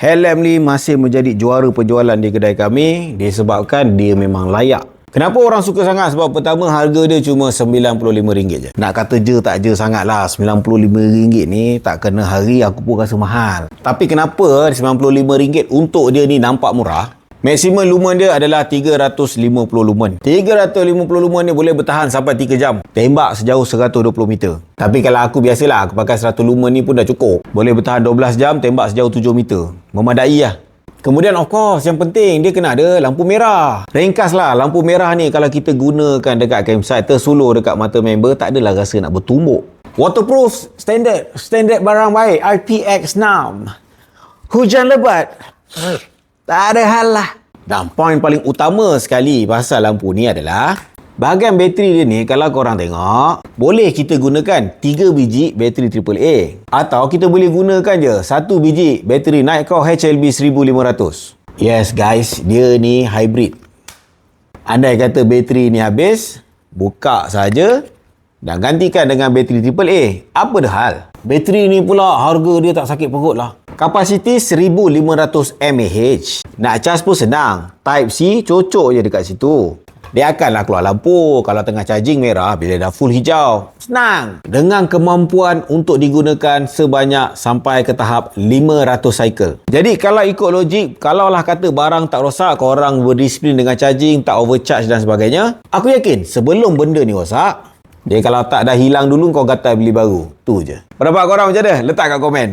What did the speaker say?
Helm ni masih menjadi juara penjualan di kedai kami disebabkan dia memang layak. Kenapa orang suka sangat? Sebab pertama harga dia cuma RM95 je. Nak kata je tak je sangat lah. RM95 ni tak kena hari aku pun rasa mahal. Tapi kenapa RM95 untuk dia ni nampak murah? Maksimum lumen dia adalah 350 lumen. 350 lumen ni boleh bertahan sampai 3 jam. Tembak sejauh 120 meter. Tapi kalau aku biasalah, aku pakai 100 lumen ni pun dah cukup. Boleh bertahan 12 jam, tembak sejauh 7 meter. Memadai lah. Kemudian of course yang penting dia kena ada lampu merah. Ringkas lah lampu merah ni kalau kita gunakan dekat campsite tersulur dekat mata member tak adalah rasa nak bertumbuk. Waterproof standard standard barang baik IPX6. Hujan lebat. Tak ada hal lah. Dan poin paling utama sekali pasal lampu ni adalah bahagian bateri dia ni kalau korang tengok boleh kita gunakan 3 biji bateri AAA atau kita boleh gunakan je 1 biji bateri Nightcore HLB 1500. Yes guys, dia ni hybrid. Andai kata bateri ni habis, buka saja dan gantikan dengan bateri AAA. Apa dah hal? Bateri ni pula harga dia tak sakit perut lah. Kapasiti 1500 mAh. Nak cas pun senang. Type C cocok je dekat situ. Dia akanlah keluar lampu kalau tengah charging merah bila dah full hijau. Senang. Dengan kemampuan untuk digunakan sebanyak sampai ke tahap 500 cycle. Jadi kalau ikut logik, kalaulah kata barang tak rosak, korang berdisiplin dengan charging, tak overcharge dan sebagainya, aku yakin sebelum benda ni rosak, dia kalau tak dah hilang dulu kau gatal beli baru. Tu je. Pendapat korang macam mana? Letak kat komen.